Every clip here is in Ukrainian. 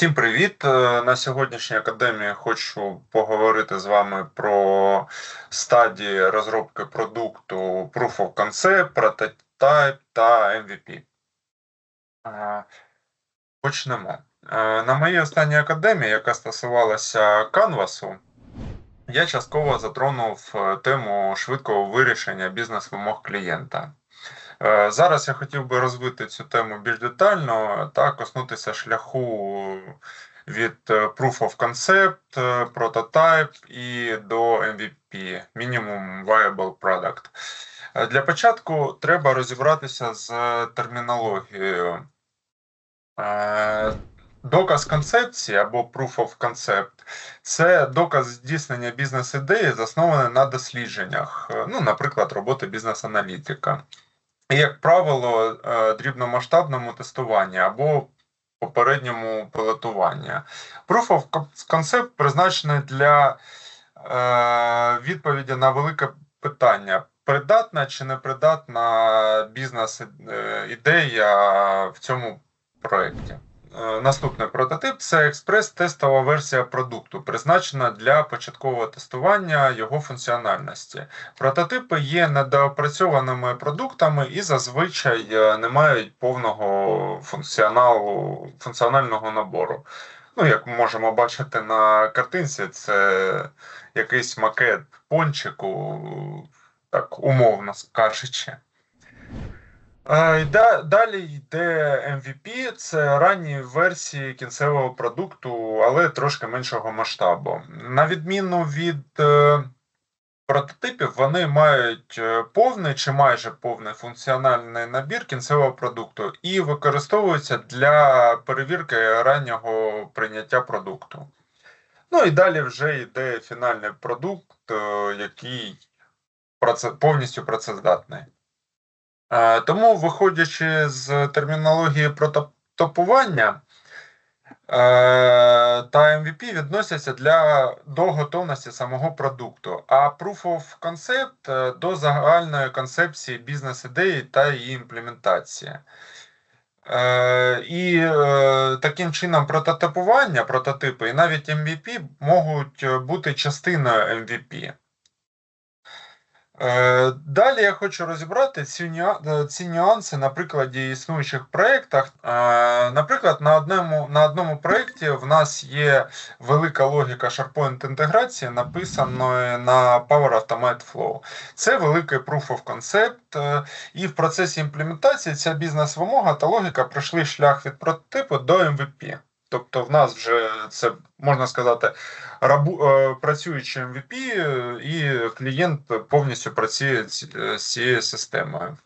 Всім привіт! Е, на сьогоднішній академії хочу поговорити з вами про стадії розробки продукту Proof of Concept, Prototype та MVP. Е, почнемо. Е, на моїй останній академії, яка стосувалася Canvas, я частково затронув тему швидкого вирішення бізнес-вимог клієнта. Е, зараз я хотів би розвити цю тему більш детально та коснутися шляху від е, Proof of Concept, е, Prototype і до MVP Minimum Viable Product. Для початку треба розібратися з термінологією. Доказ концепції або Proof of Concept це доказ здійснення бізнес-ідеї, заснований на дослідженнях, ну, наприклад, роботи бізнес-аналітика як правило, е, дрібномасштабному тестуванні або попередньому пілотуванні. Proof of Concept призначений для е, відповіді на велике питання: придатна чи не придатна бізнес-ідея в цьому проєкті. Е, наступний прототип це експрес-тестова версія продукту, призначена для початкового тестування його функціональності. Прототипи є недоопрацьованими продуктами і зазвичай е, не мають повного функціоналу, функціонального набору. Ну, Як ми можемо бачити на картинці, це якийсь макет пончику, так умовно кажучи. Далі йде MVP, це ранні версії кінцевого продукту, але трошки меншого масштабу. На відміну від е, прототипів, вони мають е, повний чи майже повний функціональний набір кінцевого продукту і використовуються для перевірки раннього прийняття продукту. Ну і далі вже йде фінальний продукт, е, який повністю працездатний. Е, тому, виходячи з термінології прототипування, е, та MVP відносяться для до готовності самого продукту, а Proof of Concept е, до загальної концепції бізнес-ідеї та її імплементації. І таким чином прототипування, прототипи і навіть MVP можуть бути частиною MVP. Е, далі я хочу розібрати ці е, ці нюанси на прикладі існуючих проєктах. Е, наприклад, на одному на одному проєкті в нас є велика логіка SharePoint інтеграції, написаної на Power Automate Flow. Це великий proof of concept, і в процесі імплементації ця бізнес-вимога та логіка пройшли шлях від прототипу до MVP. Тобто, в нас вже це можна сказати рабу, е, працюючи MVP, і клієнт повністю працює з цією системою.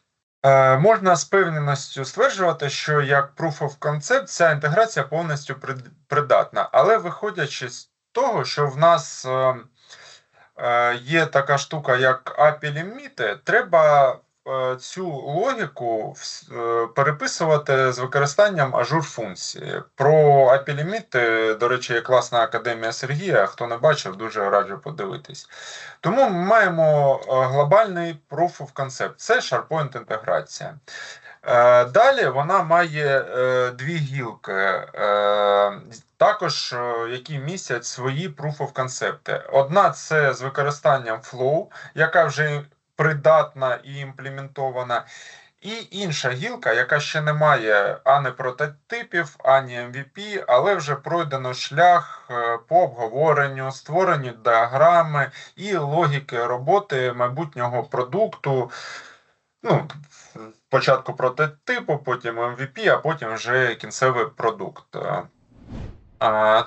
Е, можна з певненістю стверджувати, що як Proof of Concept ця інтеграція повністю придатна, але виходячи з того, що в нас е, є така штука, як API-ліміти, треба Е, цю логіку е, переписувати з використанням ажур функції. Про API-ліміти, до речі, є класна академія Сергія. Хто не бачив, дуже раджу подивитись. Тому ми маємо е, глобальний proof of concept це SharePoint інтеграція. Далі вона має дві гілки, також які містять свої proof of concept. Одна це з використанням flow, яка вже придатна і імплементована. І інша гілка, яка ще не має ані прототипів, ані MVP, але вже пройдено шлях е, по обговоренню, створенню діаграми і логіки роботи майбутнього продукту. Ну, Спочатку прототипу, потім MVP, а потім вже кінцевий продукт.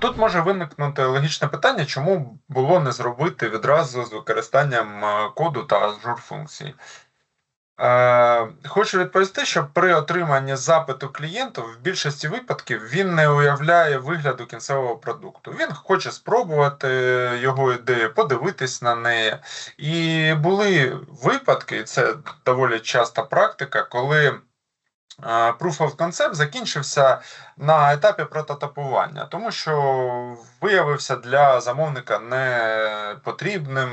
Тут може виникнути логічне питання, чому було не зробити відразу з використанням е, коду та ажур функцій. Е, хочу відповісти, що при отриманні запиту клієнту в більшості випадків він не уявляє вигляду кінцевого продукту. Він хоче спробувати його ідею, подивитись на неї. І були випадки, і це доволі часта практика, коли Proof of Concept закінчився на етапі прототипування, тому що виявився для замовника непотрібним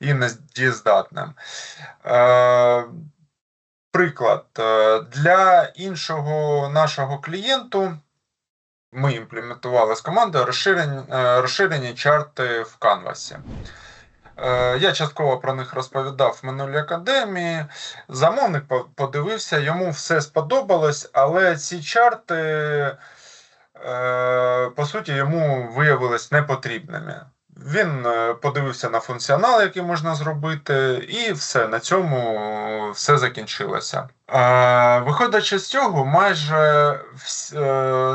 і недієздатним. Е, приклад, е, для іншого нашого клієнту ми імплементували з командою розширені, е, розширені чарти в канвасі. Е, я частково про них розповідав в минулій академії. Замовник подивився, йому все сподобалось, але ці чарти, е, по суті, йому виявились непотрібними. Він е, подивився на функціонал, який можна зробити, і все на цьому все закінчилося. Виходячи з цього, майже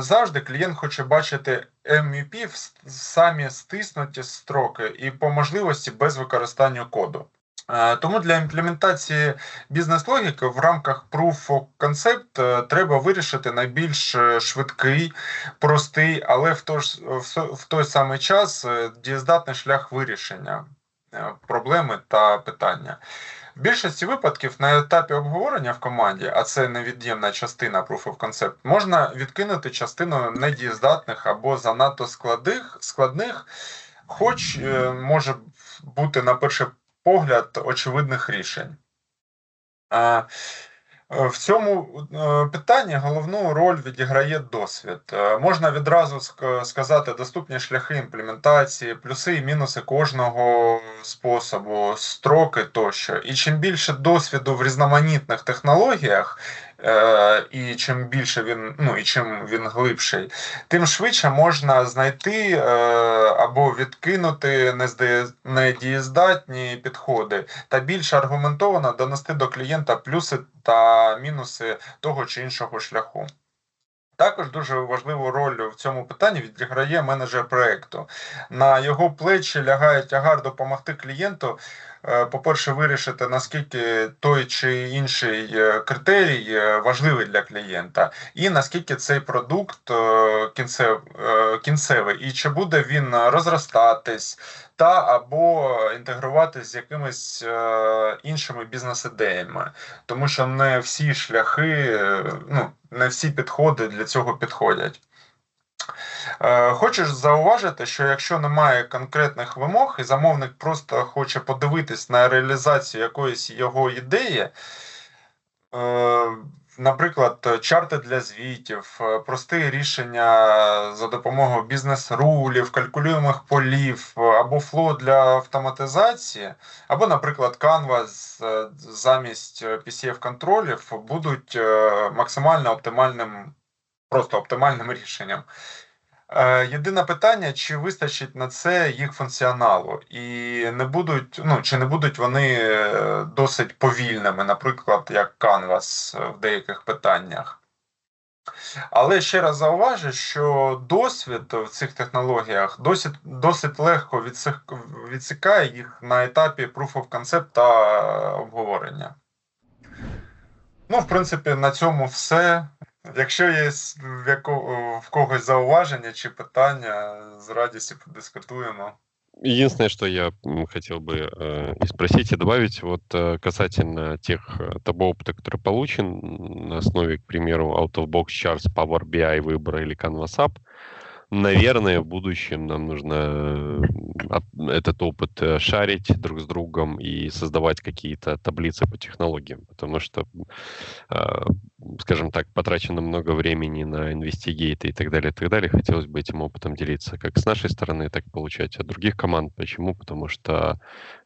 завжди клієнт хоче бачити MVP в самі стиснуті строки і по можливості без використання коду. Е, тому для імплементації бізнес-логіки в рамках Proof of Concept е, треба вирішити найбільш е, швидкий, простий, але в той, в той самий час дієздатний шлях вирішення проблеми та питання. В більшості випадків на етапі обговорення в команді, а це невід'ємна частина Proof of Concept, можна відкинути частину недієздатних або занадто складних, складних хоч може бути на перший погляд очевидних рішень. Е, в цьому е, питанні головну роль відіграє досвід. Е, можна відразу сказати доступні шляхи імплементації, плюси і мінуси кожного способу, строки тощо. І чим більше досвіду в різноманітних технологіях, і чим більше він, ну і чим він глибший, тим швидше можна знайти або відкинути недієздатні підходи та більш аргументовано донести до клієнта плюси та мінуси того чи іншого шляху. Також дуже важливу роль в цьому питанні відіграє менеджер проєкту. На його плечі лягає тягар допомогти клієнту, е, по-перше, вирішити, наскільки той чи інший е, критерій е, важливий для клієнта, і наскільки цей продукт кінцевий, і чи буде він розростатись, та або інтегруватись з якимись е, іншими бізнес-ідеями, тому що не всі шляхи, ну не всі підходи для цього підходять. Е, Хочеш зауважити, що якщо немає конкретних вимог, і замовник просто хоче подивитись на реалізацію якоїсь його ідеї, е, Наприклад, чарти для звітів, е, прості рішення за допомогою бізнес-рулів, калькулюємих полів або фло для автоматизації, або, наприклад, Canva замість PCF-контролів будуть е, максимально оптимальним, просто оптимальним рішенням. Е, єдине питання, чи вистачить на це їх функціоналу, і не будуть, ну чи не будуть вони е, досить повільними, наприклад, як Canvas в деяких питаннях. Але ще раз зауважу, що досвід в цих технологіях досить досить легко відсікає їх на етапі Proof of Concept та обговорення. Ну, в принципі, на цьому все. Якщо є в, яко, в когось зауваження чи питання, з радістю подискутуємо. Единственное, что я хотел бы э, и спросить, и добавить, вот э, касательно тех, э, того опыта, который получен на основе, к примеру, out-of-box charts Power BI выбора или Canvas App, наверное, в будущем нам нужно этот опыт э, шарить друг с другом и создавать какие-то таблицы по технологиям, потому что, а, скажем так, потрачено много времени на инвестигейты и так далее, и так далее. Хотелось бы этим опытом делиться как с нашей стороны, так и получать от других команд. Почему? Потому что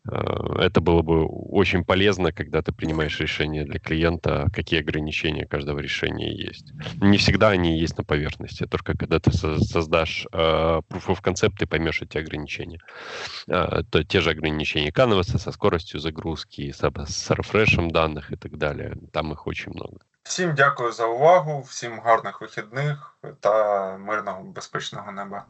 Э, это было бы очень полезно, когда ты принимаешь решение для клиента, какие ограничения каждого решения есть. Не всегда они есть на поверхности, только когда ты создашь э, proof of concept, ты поймешь эти ограничения. Э, то те же ограничения Canvas со скоростью загрузки, с, с рефрешем данных и так далее. Там их очень много. Всім дякую за увагу, всім гарних вихідних та мирного безпечного неба.